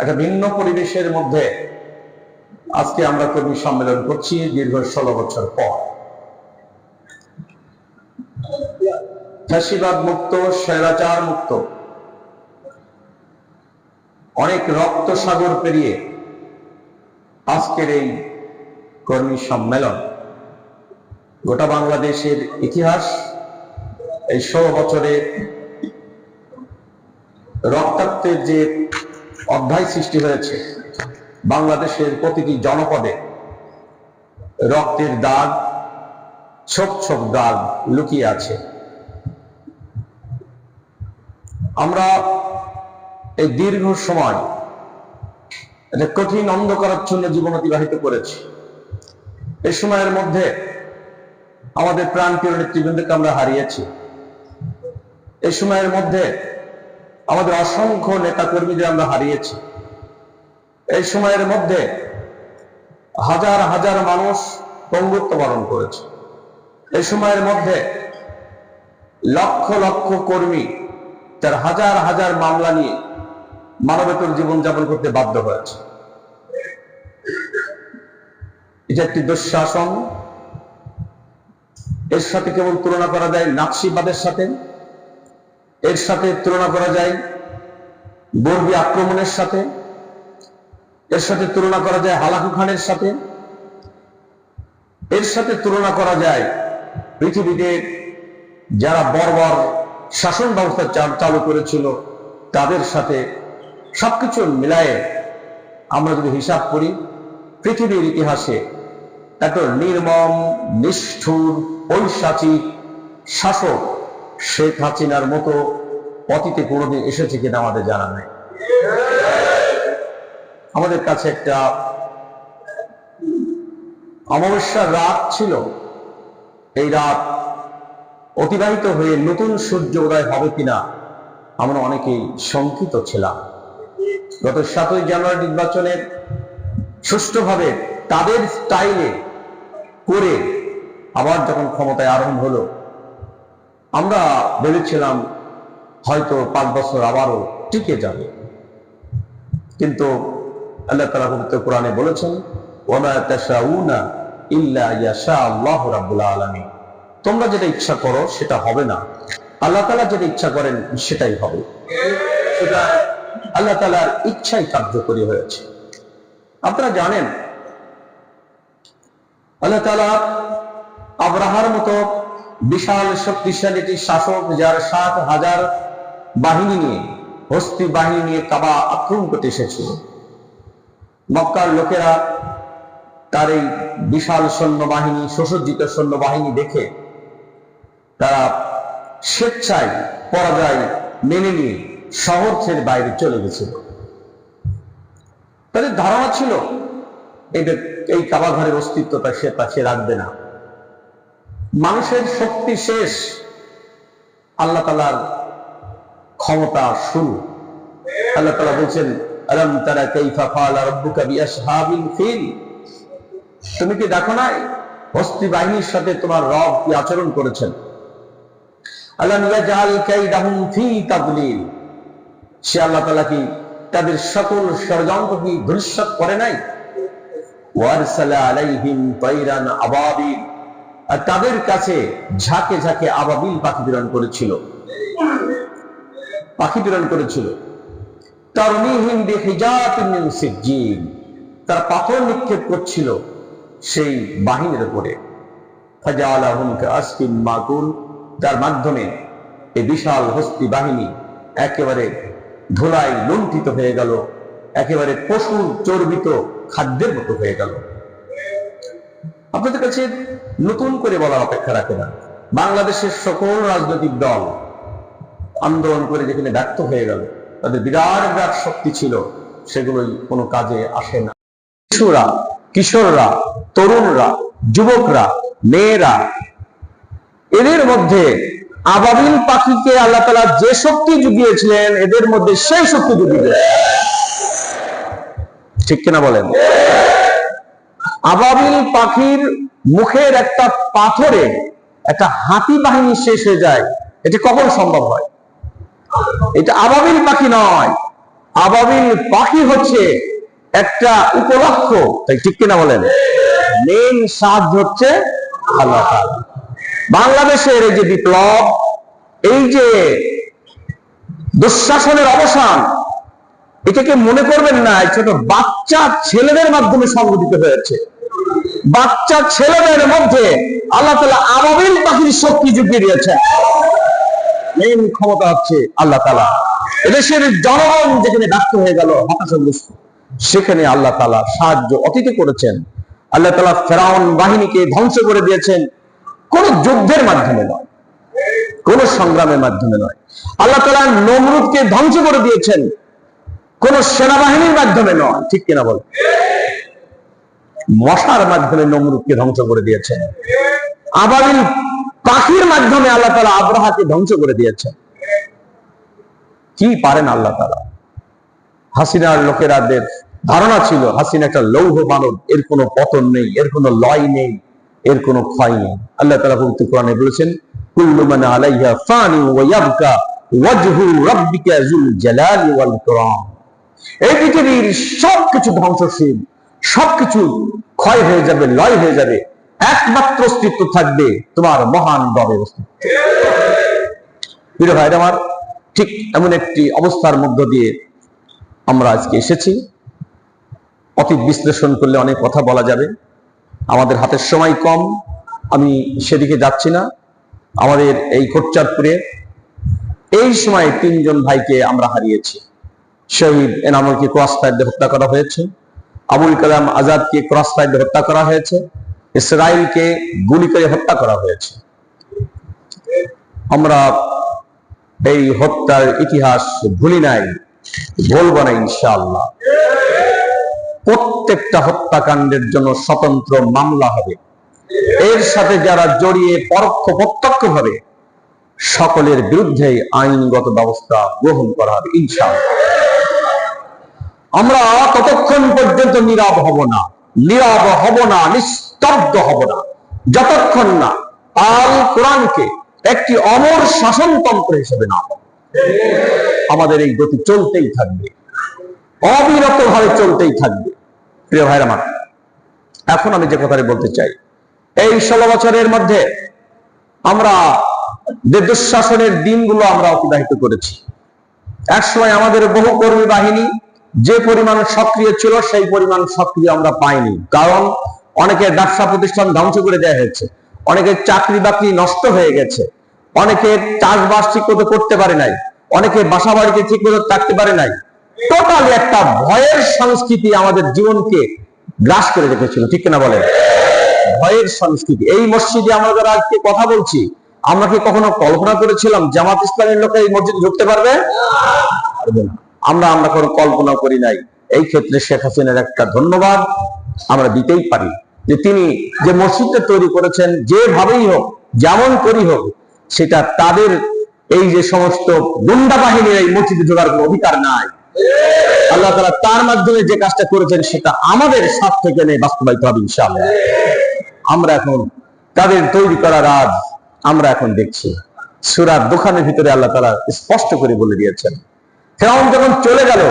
একটা ভিন্ন পরিবেশের মধ্যে আজকে আমরা কর্মী সম্মেলন করছি দীর্ঘ ষোলো বছর পর। ফ্যাসিবাদ মুক্ত, স্বৈরাচার মুক্ত। অনেক রক্ত সাগর পেরিয়ে আজকের এই কর্মী সম্মেলন, গোটা বাংলাদেশের ইতিহাস এই ষোলো বছরের রক্তাক্তের যে অধ্যায় সৃষ্টি হয়েছে। বাংলাদেশের প্রতিটি জনপদে রক্তের দাগ, ছোপ ছোপ দাগ লুকিয়ে আছে। আমরা এই দীর্ঘ সময় একটা কঠিন অন্ধকারাচ্ছন্ন জীবন অতিবাহিত করেছি। এই সময়ের মধ্যে আমাদের প্রাণপ্রিয় নেতৃবৃন্দকে আমরা হারিয়েছি। এই সময়ের মধ্যে আমাদের অসংখ্য নেতা কর্মীদের আমরা হারিয়েছি। এই সময়ের মধ্যে হাজার হাজার মানুষ পঙ্গুত্ব বরণ করেছে। এই সময়ের মধ্যে লক্ষ লক্ষ কর্মী তার হাজার হাজার মামলা নিয়ে মানবেতর জীবনযাপন করতে বাধ্য হয়েছে। এটা একটি দুঃশাসন। এর সাথে কেবল তুলনা করা যায় নাৎসিবাদের সাথে। এর সাথে তুলনা করা যায় বর্গী আক্রমণের সাথে। এর সাথে তুলনা করা যায় হালাকু খানের সাথে। এর সাথে তুলনা করা যায় পৃথিবীতে যারা বর্বর শাসন ব্যবস্থা চালু করেছিল, তাদের সাথে সবকিছু মিলায়ে আমরা যদি হিসাব করি, পৃথিবীর ইতিহাসে এত নির্মম, নিষ্ঠুর, ঐশাচিক শাসক শেখ হাসিনার মতো অতীতে কোনোদিন এসেছে কিনা আমাদের জানা নেই। আমাদের কাছে একটা অমাবস্যার রাত ছিল। এই রাত অতিবাহিত হয়ে নতুন সূর্য উদয় হবে কিনা আমরা অনেকেই শঙ্কিত ছিলাম। গত সাতই জানুয়ারি নির্বাচনের সুষ্ঠুভাবে তাদের স্টাইলে করে আবার যখন ক্ষমতায় আরম্ভ হলো আমরা ভেবেছিলাম হয়তো পাঁচ বছর আবারও টিকে যাবে। কিন্তু আল্লাহ তালা পবিত্র কোরআনে বলেছেন তোমরা যেটা ইচ্ছা করো সেটা হবে না। আল্লাহ তালা যেটা ইচ্ছা করেন সেটাই হবে। সেটা আল্লাহ তালার ইচ্ছাই কার্যকরী হয়েছে। আপনারা জানেন, আল্লাহ তালা আব্রাহার মতো বিশাল শক্তিশালী একটি শাসক যার সাত হাজার বাহিনী নিয়ে, হস্তি বাহিনী নিয়ে কাবা আক্রমণ করতে এসেছিল মক্কার লোকেরা তার এই বিশাল সৈন্যবাহিনী, সুসজ্জিত সৈন্যবাহিনী দেখে তারা স্বেচ্ছায় পরাজয় মেনে নিয়ে শহর ছেড়ে বাইরে চলে গেছিল তাদের ধারণা ছিল এটা এই কাবাঘরের অস্তিত্বটা সে তা সে রাখবে না। মানুষের শক্তি শেষ। আল্লাহ তালার ক্ষমতা শুরু। আল্লাহ তালা বলছেন তুমি কি দেখো নাই? হস্তি বাহিনীর সাথে তোমার রব কি আচরণ করেছেন? আল্লাহ সে আল্লাহ তাআলা কি তাদের সকল ষড়যন্ত্র কি ধূলিসাৎ করে নাই? ওয়ারসালা আলাইহিম আবাবিল। তাদের কাছে ঝাঁকে ঝাঁকে আবাবিল পাখি প্রেরণ করেছিল। পাখি প্রেরণ করেছিল। মিন তার পাথর নিক্ষেপ করছিল সেই বাহিনীর উপরে। তার মাধ্যমে এই বিশাল হস্তি বাহিনী একেবারে ধুলায় লুণ্ঠিত হয়ে গেল। একেবারে পশুর চর্বিত খাদ্যের মতো হয়ে গেল। আপনাদের কাছে নতুন করে বলার অপেক্ষা রাখে না। বাংলাদেশের সকল রাজনৈতিক দল আন্দোলন করে যেখানে ব্যর্থ হয়ে গেল, তাদের বিরাট বিরাট শক্তি ছিল, সেগুলোই কোনো কাজে আসে না। শিশুরা, কিশোররা, তরুণরা, যুবকরা, মেয়েরা, এদের মধ্যে আবাবিল পাখিকে আল্লাহ তালা যে শক্তি জুগিয়েছিলেন, এদের মধ্যে সেই শক্তি জুগিয়ে ঠিক কিনা বলেন? আবাবিল পাখির মুখের একটা পাথরে একটা হাতি বাহিনী শেষ হয়ে যায়। এটি কখন সম্ভব হয়? এটা আবাবিল পাখি নয়। আবাবিল পাখি হচ্ছে একটা উপলক্ষ। তাই ঠিক কিনা বলেন? মেন সাহায্য হচ্ছে আল্লাহ বাংলাদেশের এই যে বিপ্লব, এই যে দুঃশাসনের অবসান, এটাকে মনে করবেন না ছোট বাচ্চা ছেলেদের মাধ্যমে সংগঠিত হয়েছে। বাচ্চা ছেলেদের মধ্যে আল্লাহ তালা আবাবিল পাখির শক্তি যুগিয়ে দিয়েছেন মেন ক্ষমতা হচ্ছে আল্লাহ তালা এদেশের জনগণ যেখানে ব্যর্থ হয়ে গেল, হতাশাগ্রস্ত, সেখানে আল্লাহ তালা সাহায্য অতীতে করেছেন। আল্লাহ তালা ফেরাউন বাহিনীকে ধ্বংস করে দিয়েছেন কোন যুদ্ধের মাধ্যমে নয়, কোন সংগ্রামের মাধ্যমে নয়। আল্লাহ তালা নমরুদকে ধ্বংস করে দিয়েছেন কোন সেনাবাহিনীর মাধ্যমে নয়। ঠিক কিনা বল? মশার মাধ্যমে নমরুদকে ধ্বংস করে দিয়েছেন। আবাবিল পাখির মাধ্যমে আল্লাহ তালা আব্রাহাকে ধ্বংস করে দিয়েছেন। কি পারেন আল্লাহ তালা হাসিনার লোকেরাদের ধারণা ছিল, হাসিনা একটা লৌহ মানব, এর কোনো পতন নেই, এর কোনো লয় নেই, এর কোনো ক্ষয় নেই। আল্লাহ তালা পবিত্র কোরআনে বলেছেন, কুল্লু মান আলাইহা ফানি ওয়া ওয়াজহু রাব্বিকা যুল জালালি ওয়াল ইকরাম। এই পৃথিবীর সবকিছু ধ্বংসশীল। সবকিছু ক্ষয় হয়ে যাবে, লয় হয়ে যাবে। একমাত্র অস্তিত্ব থাকবে তোমার মহান রবের অস্তিত্ব। ভাইরা আমার, ঠিক এমন একটি অবস্থার মধ্য দিয়ে আমরা আজকে এসেছি। অতীত বিশ্লেষণ করলে অনেক কথা বলা যাবে। আমাদের হাতের সময় কম, আমি সেদিকে যাচ্ছি না। আমাদের এই কোটচাঁদপুরে এই সময় তিনজন ভাইকে আমরা হারিয়েছি। শহীদ এনামলকে ক্রস ফায়ার হত্যা করা হয়েছে। আবুল কালাম আজাদকে ক্রস ফায়ার হত্যা করা হয়েছে, ইসরায়েলকে গুলি করে হত্যা করা হয়েছে। আমরা এই হত্যার ইতিহাস ভুলি নাই, বলব না ইনশাআল্লাহ। প্রত্যেকটা হত্যাকাণ্ডের জন্য স্বতন্ত্র মামলা হবে। এর সাথে যারা জড়িয়ে পরোক্ষ প্রত্যক্ষ ভাবে সকলের বিরুদ্ধে আইনগত ব্যবস্থা গ্রহণ করা হবে ইনশাআল্লাহ। আমরা ততক্ষণ পর্যন্ত নীরব হব না। নীরব হব না, নিস্তব্ধ হব না। যতক্ষণ না আল কোরআনকে একটি অমর শাসনতন্ত্র হিসেবে না। আমাদের এই গতি চলতেই থাকবে। অবিরত ভাবে চলতেই থাকবে। প্রিয় ভাইরা আমার, এখন আমি যে কথাটি বলতে চাই, এই ষোলো বছরের মধ্যে আমরা যে দুঃশাসনের দিনগুলো আমরা অতিবাহিত করেছি এক সময় আমাদের বহু কর্মী বাহিনী যে পরিমাণ সক্রিয় ছিল, সেই পরিমাণ সক্রিয় আমরা পাইনি। কারণ অনেকের ব্যবসা প্রতিষ্ঠান ধ্বংস করে দেওয়া হয়েছে। অনেকের চাকরি বাকরি নষ্ট হয়ে গেছে। অনেকের চাষবাস ঠিক মতো করতে পারে নাই। অনেকে বাসা বাড়িতে ঠিক মতো থাকতে পারে নাই। টোটালি একটা ভয়ের সংস্কৃতি আমাদের জীবনকে গ্রাস করে রেখেছিল, ঠিক কিনা বলেন? ভয়ের সংস্কৃতি। এই মসজিদে আমরা যারা আজকে কথা বলছি, আমরা কি কখনো কল্পনা করেছিলাম জামাত ইসলামের লোকে এই মসজিদ ঢুকতে পারবে না। আমরা আমরা কোনো কল্পনা করি নাই। এই ক্ষেত্রে শেখ হাসিনার একটা ধন্যবাদ আমরা দিতেই পারি। যে তিনি যে মসজিদটা তৈরি করেছেন, যেভাবেই হোক, যেমন করি হোক, সেটা তাদের এই যে সমস্ত গুন্ডা বাহিনীর এই মসজিদে ঢোকার কোনো অধিকার নাই। আল্লাহ তারা তার মাধ্যমে যে কাজটা করেছেন, সেটা আমাদের সাথ থেকে নেই বাস্তবায়িত হবে ইনশাআল্লাহ। আমরা এখন তাদের তৈরি করা রাজ আমরা এখন দেখছি। সুরার দোকানের ভিতরে আল্লাহ তারা স্পষ্ট করে বলে দিয়েছেন। ফেরাউন যখন চলে গেল,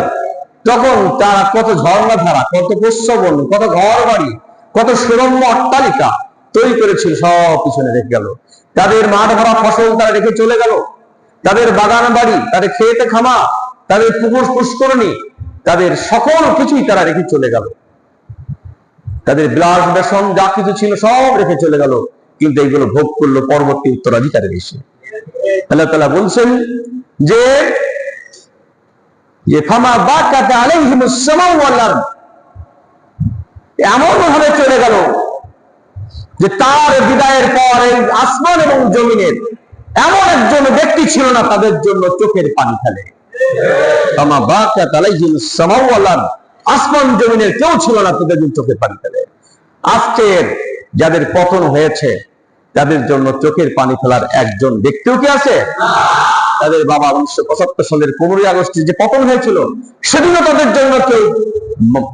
তখন তারা কত ঝর্ণা ধারা, কত প্রশ্রবণ কত ঘর বাড়ি কত সুরম্য অট্টালিকা তৈরি করেছিল, সব পিছনে রেখে গেল। তাদের মাঠ ভরা ফসল তারা রেখে চলে গেল। তাদের বাগান বাড়ি, তাদের খেতে খামা তাদের পুকুর পুষ্করণী, তাদের সকল কিছুই তারা রেখে চলে গেল। তাদের বিলাস বেসন যা কিছু ছিল সব রেখে চলে গেল। কিন্তু এইগুলো ভোগ করল পরবর্তী উত্তরাধিকারের এসে। আল্লাহ তালা বলছেন যে যে ফামা বাকাত আলাইহিমুস সামাউ ওয়াল আরদ। এমন ভাবে চলে গেল যে তার বিদায়ের পর এই আসমান এবং জমিনের এমন একজন ব্যক্তি ছিল না তাদের জন্য চোখের পানি ফেলে। ফামা বাকাত আলাইহিমুস সামাউ ওয়াল আরদ। আসমান জমিনের কেউ ছিল না তাদের জন্য চোখের পানি ফেলে। আজকের যাদের পতন হয়েছে তাদের জন্য চোখের পানি ফেলার একজন ব্যক্তিও কি আছে? তাদের বাবা উনিশশো পঁচাত্তর সালের পনেরোই আগস্টে যে পতন হয়েছিল, সেদিনও তাদের জন্য কেউ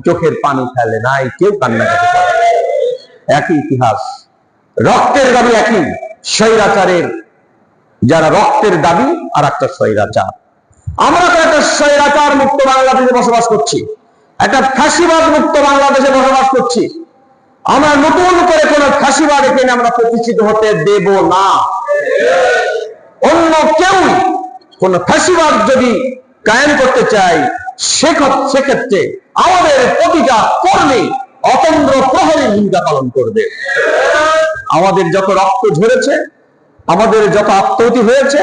চোখের পানি ফেলে নাই, কেউ কান্নাকাটি একই ইতিহাস। রক্তের দাবি একই, স্বৈরাচারের। যারা রক্তের দাবি, আর একটা স্বৈরাচার। আমরা তো একটা স্বৈরাচার মুক্ত বাংলাদেশে বসবাস করছি। একটা ফাঁসিবাদ মুক্ত বাংলাদেশে বসবাস করছি। আমরা নতুন করে কোন ফাঁসিবাদ এখানে আমরা প্রতিষ্ঠিত হতে দেব না। অন্য কেউ কোন ফাঁসিবাদ যদি কায়েম করতে চাই সেক্ষেত্রে আমাদের প্রতিটা কর্মী অতন্দ্র প্রহরী ভূমিকা পালন করবে। আমাদের যত রক্ত ঝরেছে, আমাদের যত আত্মহতি হয়েছে,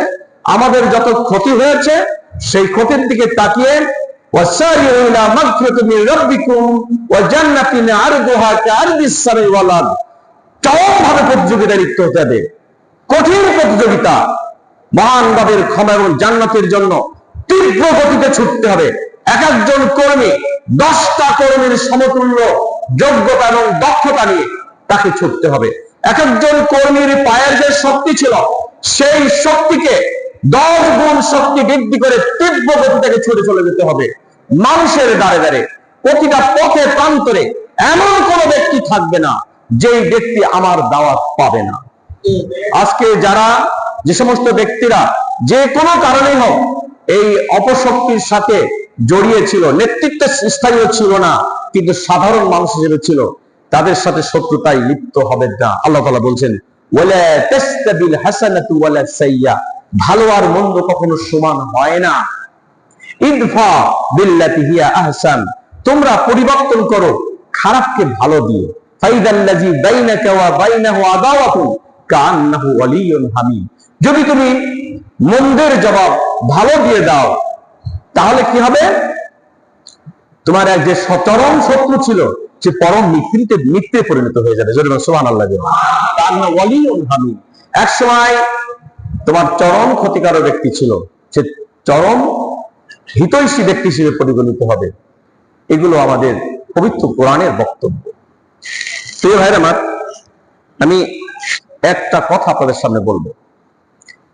আমাদের যত ক্ষতি হয়েছে, সেই ক্ষতির দিকে তাকিয়ে চরম লিপ্ত হতে হবে। কঠিন প্রতিযোগিতা মহান রবের ক্ষমা এবং জান্নাতের জন্য তীব্র গতিতে ছুটতে হবে। এক একজন কর্মী, দশটা কর্মীর সমতুল্য যোগ্যতা এবং দক্ষতা নিয়ে তাকে ছুটতে হবে। এক একজন কর্মীর পায়ের যে শক্তি ছিল, সেই শক্তিকে দশ গুণ শক্তি বৃদ্ধি করে তীব্র গতি থেকে ছুটে চলে যেতে হবে। মানুষের দ্বারে দ্বারে, প্রতিটা পথে প্রান্তরে এমন কোন ব্যক্তি থাকবে না, যেই ব্যক্তি আমার দাওয়াত পাবে না। আজকে যারা যে সমস্ত ব্যক্তিরা যে কোনো কারণেই হোক এই অপশক্তির সাথে জড়িয়ে ছিল, নেতৃত্ব স্থায়ী ছিল না, কিন্তু সাধারণ মানুষ হিসেবে ছিল, তাদের সাথে শত্রুতায় লিপ্ত হবেন না। আল্লাহ তাআলা বলছেন ভালো আর মন্দ কখনো সমান হয় না। ইদফা বিল্লাতি হিয়া আহসান তোমরা পরিবর্তন করো, খারাপকে ভালো দিয়ে। ফাইদাল্লাজি বাইনাকা ওয়া বাইনাহু আদাওয়াতু কান্নাহু ওয়ালিয়ুন হামিম যদি তুমি মন্দের জবাব ভালো দিয়ে দাও, তাহলে কি হবে? তোমার এক যে চরম শত্রু ছিল, সে পরম মিত্রিতে মিত্রে পরিণত হয়ে যাবে। যদি সোহান আল্লাহ এক সময় তোমার চরম ক্ষতিকারক ব্যক্তি ছিল, সে চরম হিতৈষী ব্যক্তি হিসেবে পরিগণিত হবে। এগুলো আমাদের পবিত্র কোরআনের বক্তব্য। প্রিয় ভাইয়ের আমার, আমি একটা কথা আপনাদের সামনে বলব।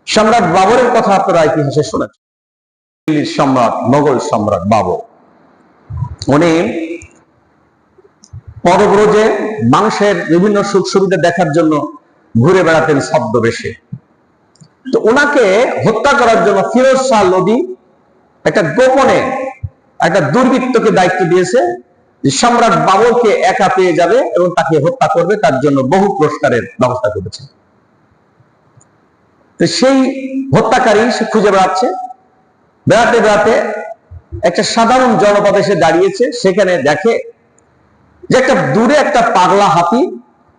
সম্রাট বাবরের কথা আপনারা ইতিহাসে শোনাচ্ছেন দিল্লির সম্রাট, মোগল সম্রাট বাবর। উনি পদব্রজে মানুষের বিভিন্ন সুখ সুবিধা দেখার জন্য ঘুরে বেড়াতেন ছদ্মবেশে। তো ওনাকে হত্যা করার জন্য ফিরোজ শাহ লোদি একটা গোপনে একটা দুর্বৃত্তকে দায়িত্ব দিয়েছে সম্রাট বাবরকে একা পেয়ে যাবে এবং তাকে হত্যা করবে, তার জন্য বহু পুরস্কারের ব্যবস্থা করেছে। সেই হত্যাকারী সে খুঁজে বেড়াচ্ছে। বেড়াতে বেড়াতে একটা সাধারণ জনপদ এসে দাঁড়িয়েছে। সেখানে দেখে যে একটা দূরে একটা পাগলা হাতি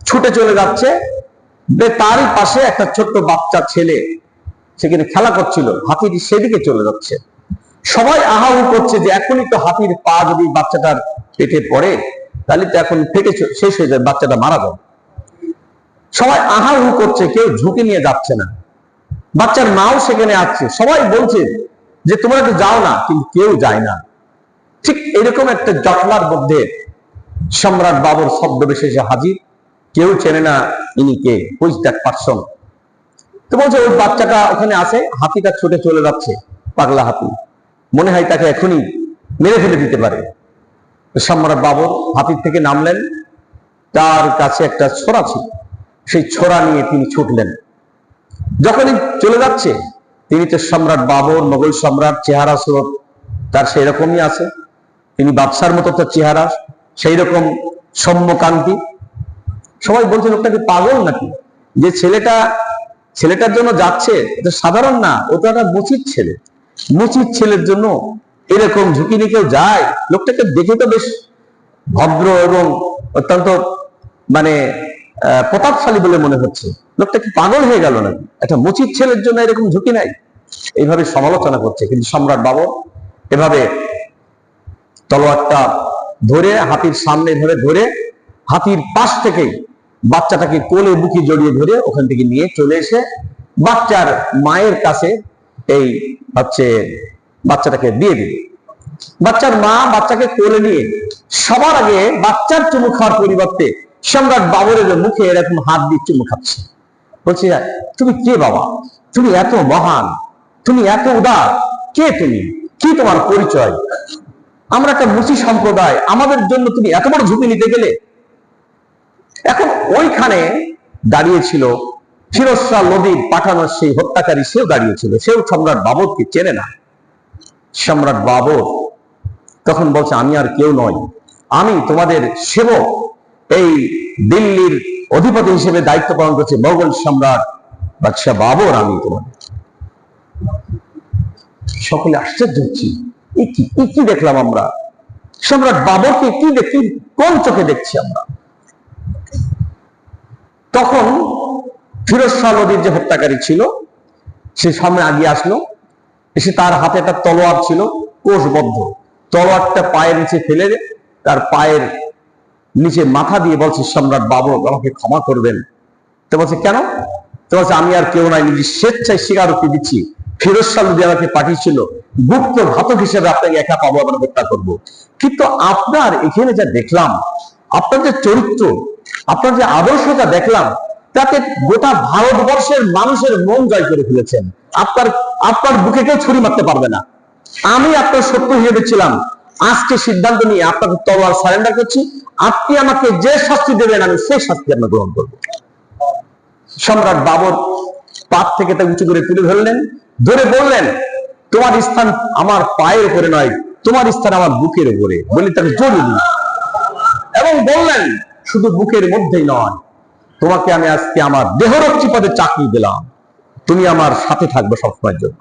ছুটে চলে যাচ্ছে। তারই পাশে একটা ছোট্ট বাচ্চা ছেলে সেখানে খেলা করছিল। হাতিটি সেদিকে চলে যাচ্ছে। সবাই আহাউ করছে যে এখনই তো হাতির পা যদি বাচ্চাটার পেটে পড়ে, তাহলে তো এখন ফেটে শেষ হয়ে যায় বাচ্চাটা মারা যাবে। সবাই আহাউ করছে, কেউ ঝুঁকি নিয়ে যাচ্ছে না। বাচ্চার মাও সেখানে আসছে। সবাই বলছে যে, তোমরা তো যাও না, কিন্তু কেউ যায় না। ঠিক এরকম একটা জটলার মধ্যে সম্রাট বাবর এসে হাজির। কেউ চেনে না ইনি কে হুইজ দ্যাট পার্সন তো বলছে, ওই বাচ্চাটা ওখানে আছে, হাতিটা ছুটে চলে যাচ্ছে, পাগলা হাতি। মনে হয় তাকে এখনই মেরে ফেলে দিতে পারে। সম্রাট বাবর হাতির থেকে নামলেন। তার কাছে একটা ছোরা ছিল। সেই ছোরা নিয়ে তিনি ছুটলেন। যখনই চলে যাচ্ছে, তিনি তো সম্রাট বাবর, মোগল সম্রাট, চেহারা স্রোত তার সেই রকমই আছে। তিনি বাদশার মতো তার চেহারা, সেই রকম সৌম্যকান্তি। সবাই বলছে, লোকটাকে পাগল নাকি? যে ছেলেটা, ছেলেটার জন্য যাচ্ছে সাধারণ না, ও তো একটা মুচির ছেলে। মুচির ছেলের জন্য এরকম ঝুঁকি নিয়ে কেউ যায়? লোকটাকে দেখে তো বেশ ভদ্র এবং অত্যন্ত মানে প্রতাপশালী বলে মনে হচ্ছে। লোকটা কি পাগল হয়ে গেল নাকি? একটা মুচির ছেলের জন্য এরকম ঝুঁকি নাই? এইভাবে সমালোচনা করছে। কিন্তু সম্রাট বাবু এভাবে তলোয়ারটা ধরে, হাতির সামনে ধরে ধরে হাতির পাশ থেকে বাচ্চাটাকে কোলে বুকি জড়িয়ে ধরে ওখান থেকে নিয়ে চলে এসে বাচ্চার মায়ের কাছে এই হচ্ছে বাচ্চাটাকে দিয়ে দিবে বাচ্চার মা বাচ্চাকে কোলে নিয়ে সবার আগে বাচ্চার চুমু খাওয়ার পরিবর্তে সম্রাট বাবরের মুখে এরকম হাত দিয়ে চুমু খাচ্ছে। বলছে তুমি কে বাবা? তুমি এত মহান, তুমি এত উদার, কে তুমি? কি তোমার পরিচয়? আমরা একটা মুসি সম্প্রদায়, আমাদের জন্য তুমি এত বড় ঝুঁকি নিতে গেলে? এখন ওইখানে দাঁড়িয়েছিল ফিরোজ নদীর পাঠানোর সেই হত্যাকারী, সেও দাঁড়িয়েছিল সেও সম্রাট বাবরকে চেনে না। সম্রাট বাবর তখন বলছে, আমি আর কেউ নয় আমি তোমাদের সেবক এই দিল্লির অধিপতি হিসেবে দায়িত্ব পালন করছি মোগল সম্রাট বাদশাহ বাবর আমি তোমাদের। সকলে আশ্চর্য হচ্ছি। কি কি দেখলাম আমরা? সম্রাট বাবরকে কি দেখি? কোন চোখে দেখছি আমরা? তখন ফিরোজ শাহ নদীর যে হত্যাকারী ছিল, সে সামনে আগিয়ে আসলো। এসে তার হাতে একটা তলোয়ার ছিল, কোষবদ্ধ। তলোয়ারটা পায়ের নিচে ফেলে তার পায়ের নিচে মাথা দিয়ে বলছে, সম্রাট বাবর আমাকে ক্ষমা করবেন। তো বলছে, কেন? তো বলছে, আমি আর কেউ নাই নিজে স্বেচ্ছায় স্বীকারোক্তি দিচ্ছি। ফিরোজ শাহ নদী আমাকে পাঠিয়েছিল, গুপ্ত ঘাতক হিসেবে আপনাকে একা পাবো আমরা হত্যা করব। কিন্তু আপনার এখানে যা দেখলাম, আপনার যে চরিত্র, আপনার যে আদর্শটা দেখলাম, তাতে গোটা ভারতবর্ষের মানুষের মন জয় করে ফেলেছেন। আপনার আপনার বুকে কেউ ছুরি মারতে পারবে না। আমি আপনার সত্য হিসেবে ছিলাম। আজকে সিদ্ধান্ত নিয়ে আপনাকে তলোয়ার সারেন্ডার করছি। আপনি আমাকে যে শাস্তি দেবেন, আমি সেই শাস্তি আপনার গ্রহণ করব। সম্রাট বাবর পাত থেকে তা উঁচু করে তুলে ধরলেন। ধরে বললেন, তোমার স্থান আমার পায়ের উপরে নয়, তোমার স্থান আমার বুকের উপরে। বলে তাকে জরুরি এবং বললেন, শুধু বুকের মধ্যেই নয়, তোমাকে আমি আজকে আমার দেহরক্ষী পদে চাকরি দিলাম। তুমি আমার সাথে থাকবে সবসময়ের জন্য।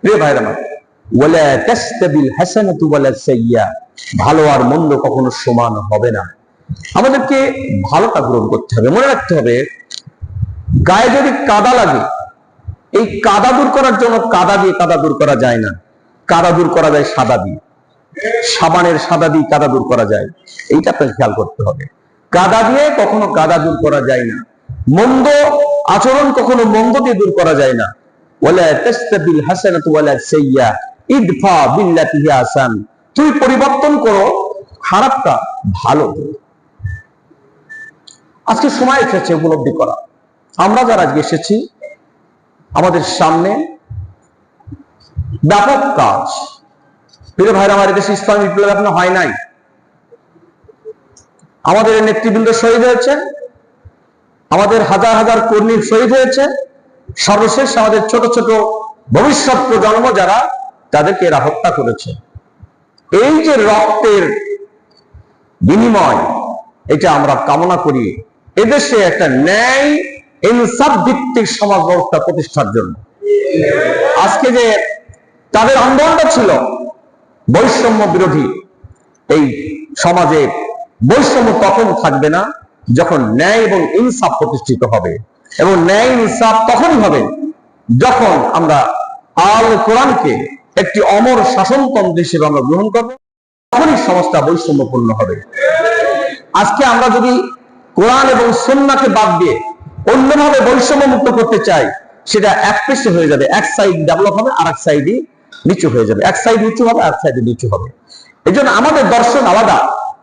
প্রিয় ভাইরা আমার ভালো আর মন্দ কখনো সমান হবে না। আমাদেরকে ভালোটা গ্রহণ করতে হবে। মনে রাখতে হবে, গায়ে যদি কাদা লাগে, এই কাদা দূর করার জন্য কাদা দিয়ে কাদা দূর করা যায় না। কাদা দূর করা যায় সাদা দিয়ে। সাবানের সাদা দিয়ে কাদা দূর করা যায়। এইটা আপনাকে খেয়াল করতে হবে। কাদা দিয়ে কখনো কাদা দূর করা যায় না। মন্দ আচরণ কখনো মন্দ দিয়ে দূর করা যায় না। ওয়ালা তাস্তাবিল ইদফা বিল্লাতি আসান। তুই পরিবর্তন করো, খারাপটা ভালো। আজকে সময় এসেছে উপলব্ধি করা। আমরা যারা আজকে এসেছি, আমাদের সামনে ব্যাপক কাজ। প্রিয় ভাইরা আমার দেশে ইসলামী বিপ্লব এখনও হয় নাই। আমাদের নেতৃবৃন্দ শহীদ হয়েছে, আমাদের হাজার হাজার কর্মী শহীদ হয়েছে। সর্বশেষ আমাদের ছোট ছোট ভবিষ্যৎ প্রজন্ম যারা তাদেরকে এরা হত্যা করেছে। এই যে রক্তের বিনিময়, এটা আমরা কামনা করি এদেশে একটা ন্যায় ইনসাফ ভিত্তিক সমাজ ব্যবস্থা প্রতিষ্ঠার জন্য। আজকে যে তাদের আন্দোলনটা ছিল বৈষম্য বিরোধী, এই সমাজে বৈষম্য তখন থাকবে না যখন ন্যায় এবং ইনসাফ প্রতিষ্ঠিত হবে। এবং ন্যায় ইনসাফ তখনই হবে যখন আমরা আল কোরআনকে একটি অমর শাসনতন্ত্র হিসেবে আমরা গ্রহণ করব, তখনই সমাজটা বৈষম্যপূর্ণ হবে। আজকে আমরা যদি কোরআন এবং সন্নাকে বাদ দিয়ে অন্যভাবে বৈষম্য মুক্ত করতে চাই, সেটা এক পেশে হয়ে যাবে। এক সাইড ডেভেলপ হবে আর এক সাইডই নিচু হয়ে যাবে। এক সাইড নিচু হবে আর সাইডে নিচু হবে। এই আমাদের দর্শন আলাদা।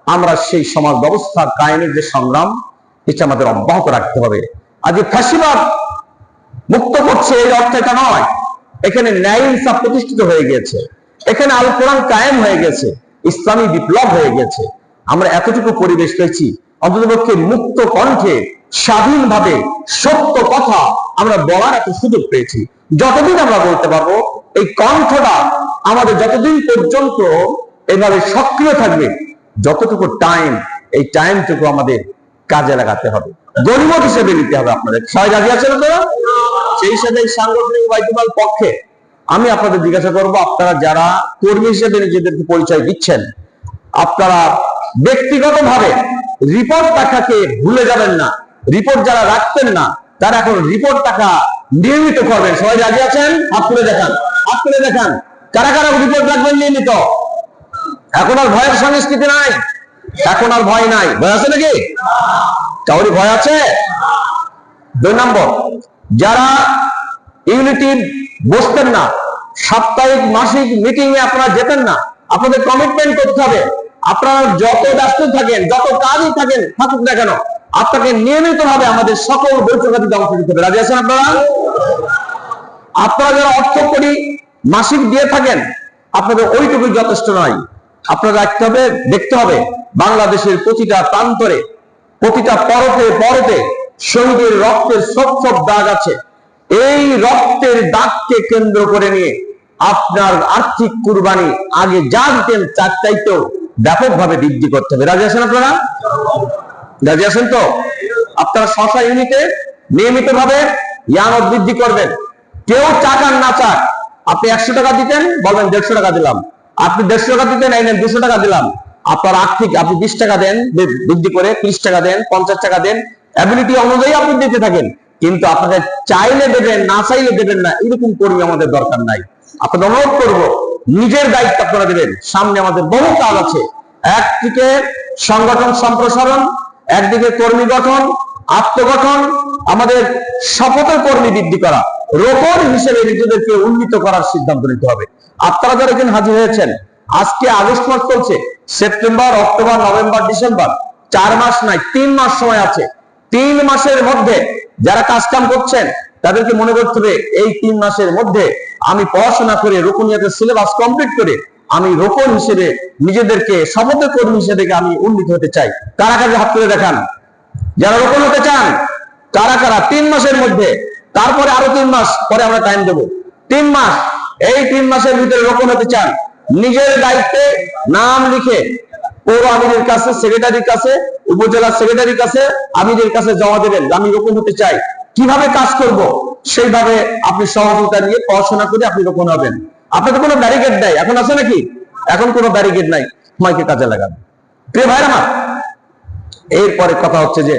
আমরা সেই সমাজ ব্যবস্থা কায়েমের যে সংগ্রাম, এটা আমাদের অব্যাহত রাখতে হবে। আজকে ফাঁসিবাদ মুক্ত করছে, এই অর্থ এটা নয়। এখানে ন্যায় ইনসাফ প্রতিষ্ঠিত হয়ে গেছে। এখানে আল কোরআন কায়েম হয়ে গেছে, ইসলামী বিপ্লব হয়ে গেছে। আমরা এতটুকু পরিবেশ পেয়েছি, অন্ততপক্ষে মুক্ত কণ্ঠে, স্বাধীনভাবে সত্য কথা আমরা বলার একটা সুযোগ পেয়েছি। যতদিন আমরা বলতে পারব, এই কণ্ঠটা আমাদের যতদিন পর্যন্ত এভাবে সক্রিয় থাকবে, যতটুকু টাইম এই টাইমটুকু আমাদের কাজে লাগাতে হবে। গরিমত হিসেবে নিতে হবে আপনাদের। সবাই রাজি আছেন আপনারা? সেই সাথে সাংগঠনিক বাইতুমাল পক্ষে আমি আপনাদের জিজ্ঞাসা করব, আপনারা যারা কর্মী হিসেবে নিজেদেরকে পরিচয় দিচ্ছেন, আপনারা ব্যক্তিগতভাবে রিপোর্ট টাকাকে ভুলে যাবেন না। রিপোর্ট যারা রাখতেন না, তারা এখন রিপোর্ট টাকা নিয়মিত করবেন। সবাই রাজি আছেন? তুলে দেখান। তুলে দেখান। কারা কারা রিপোর্ট রাখবেন নিয়মিত? এখন আর ভয়ের সংস্কৃতি নাই। এখন আর ভয় নাই। ভয় আছে নাকি? কাউরি ভয় আছে? দুই নম্বর যারা ইউনিটি বসতেন না, সাপ্তাহিক, মাসিক মিটিং এ আপনারা যেতেন না, আপনাদের কমিটমেন্ট করতে হবে। আপনারা যত ব্যস্ত থাকেন, যত কাজই থাকেন, থাকুক না কেন, আপনাকে নিয়মিত ভাবে আমাদের সকল বৈঠকাটিতে অংশ নিতে হবে। রাজি আছেন আপনারা? আপনারা যারা অর্থ করি মাসিক দিয়ে থাকেন, আপনাদের ওইটুকুই যথেষ্ট নয়। আপনারা রাখতে হবে, দেখতে হবে, বাংলাদেশের প্রতিটা প্রান্তরে, প্রতিটা পরতে পরতে শহীদের রক্তের সব সব দাগ আছে। এই রক্তের দাগকে কেন্দ্র করে নিয়ে আপনার আর্থিক কুরবানি আগে যা দিতেন তার চাইতেও ব্যাপকভাবে বৃদ্ধি করতে হবে। রাজি আছেন আপনারা? রাজি আছেন তো? আপনারা শশা ইউনিটে নিয়মিত ভাবে ইয়ানত বৃদ্ধি করবেন। কেউ চাক আর না চাক, আপনি একশো টাকা দিতেন, বলবেন দেড়শো টাকা দিলাম। আপনি দেড়শো টাকা দিতেন, এই নেন দুশো টাকা দিলাম। আপনার আর্থিক, আপনি বিশ টাকা দেন, বৃদ্ধি করে ত্রিশ টাকা দেন, পঞ্চাশ টাকা দেন অ্যাবিলিটি অনুযায়ী আপনি দিতে থাকেন। কিন্তু আপনাকে চাইলে দেবেন, না চাইলে দেবেন না, এরকম কর্মী আমাদের দরকার নাই। আপনাদের অনুরোধ করব, নিজের দায়িত্ব আপনারা দেবেন। সামনে আমাদের বহু কাজ আছে। একদিকে সংগঠন সম্প্রসারণ, একদিকে কর্মী গঠন, আত্মগঠন, আমাদের শপথের কর্মী বৃদ্ধি করা। রোপণ হিসেবে নিজেদেরকে উন্নীত করার সিদ্ধান্ত নিতে হবে। আপনারা যারা এখানে হাজির হয়েছেন, আজকে আগস্ট মাস চলছে, সেপ্টেম্বর, অক্টোবর, নভেম্বর, ডিসেম্বর, চার মাস নাই তিন মাস সময় আছে। তিন মাসের মধ্যে যারা কাজ কাম করছেন, তাদেরকে মনে করতে হবে, এই তিন মাসের মধ্যে আমি পড়াশোনা করে রোপনিয়াতের সিলেবাস কমপ্লিট করে আমি রোপণ হিসেবে নিজেদেরকে শপথের কর্মী হিসেবে আমি উন্নীত হতে চাই। কারা কাজে হাত তুলে দেখান? যারা রোপণ হতে চান, কারা কারা তিন মাসের মধ্যে, তারপরে আরও তিন মাস, পরে আমরা টাইম দেবো। তিন মাস, এই তিন মাসের ভিতরে রোপণ হতে চান, নিজের দায়িত্বে নাম লিখে পৌর আমিরের কাছে সেক্রেটারির কাছে উপজেলা সেক্রেটারির কাছে, আমিরের কাছে জমা দেবেন। আমি রোপণ হতে চাই। কীভাবে কাজ করব? সেইভাবে আপনি সহযোগিতা নিয়ে পড়াশোনা করে আপনি রোপণ হবেন। আপনাদের কোনো ব্যারিকেড নাই। এখন আছে নাকি? এখন কোনো ব্যারিকেড নাই। মাইকে কাজে লাগান। প্রিয় ভাইরা এরপরে কথা হচ্ছে যে